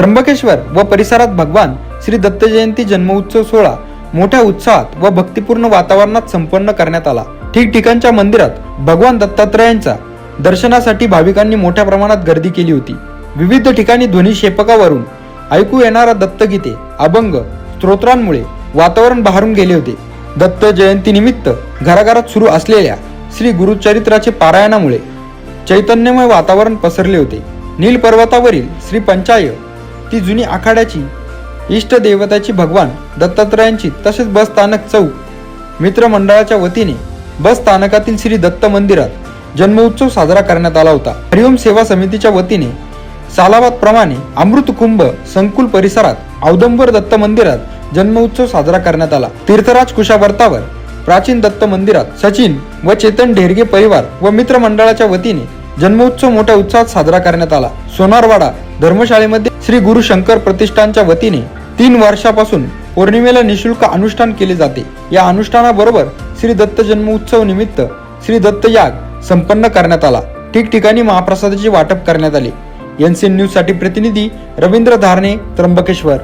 त्र्यंबकेश्वर व परिसरात भगवान श्री दत्त जयंती जन्मोत्सव सोहळा मोठ्या उत्साहात व भक्तिपूर्ण वातावरणात संपन्न करण्यात आला. ठिकठिकाणच्या मंदिरात भगवान दत्तात्रयांचा दर्शनासाठी भाविकांनी मोठ्या प्रमाणात गर्दी केली होती. विविध ठिकाणी ध्वनी क्षेपकावरून ऐकू येणारा दत्तगीते अभंग स्तोत्रांमुळे वातावरण बहारून गेले होते. दत्त जयंती निमित्त घराघरात सुरू असलेल्या श्री गुरुचरित्राचे पारायणामुळे चैतन्यमय वातावरण पसरले होते. नील पर्वतावरील श्री पंचाय ती जुनी आखाड्याची इष्टदेवताची भगवान दत्तात्रयांची तसेच बस स्थानक चौक मित्रमंडळाच्या वतीने बस स्थानकातील श्री दत्त मंदिरात जन्मोत्सव साजरा करण्यात आला होता. हरिओम सेवा समितीच्या वतीने सालाबाद प्रमाणे अमृत कुंभ संकुल परिसरात औदंबर दत्त मंदिरात जन्मोत्सव साजरा करण्यात आला. तीर्थराज कुशावर्तावर प्राचीन दत्त मंदिरात सचिन व चेतन ढेरगे परिवार व मित्रमंडळाच्या वतीने जन्मोत्सव मोठ्या उत्साहात साजरा करण्यात आला. सोनारवाडा धर्मशाळेमध्ये श्री गुरु शंकर प्रतिष्ठानच्या वतीने तीन वर्षापासून पौर्णिमेला निशुल्क अनुष्ठान केले जाते. या अनुष्ठानाबरोबर श्री दत्त जन्मोत्सव निमित्त श्री दत्त याग संपन्न करण्यात आला. ठिकठिकाणी महाप्रसादाचे वाटप करण्यात आले. एनसीएन न्यूजसाठी प्रतिनिधी रवींद्र धारणे त्र्यंबकेश्वर.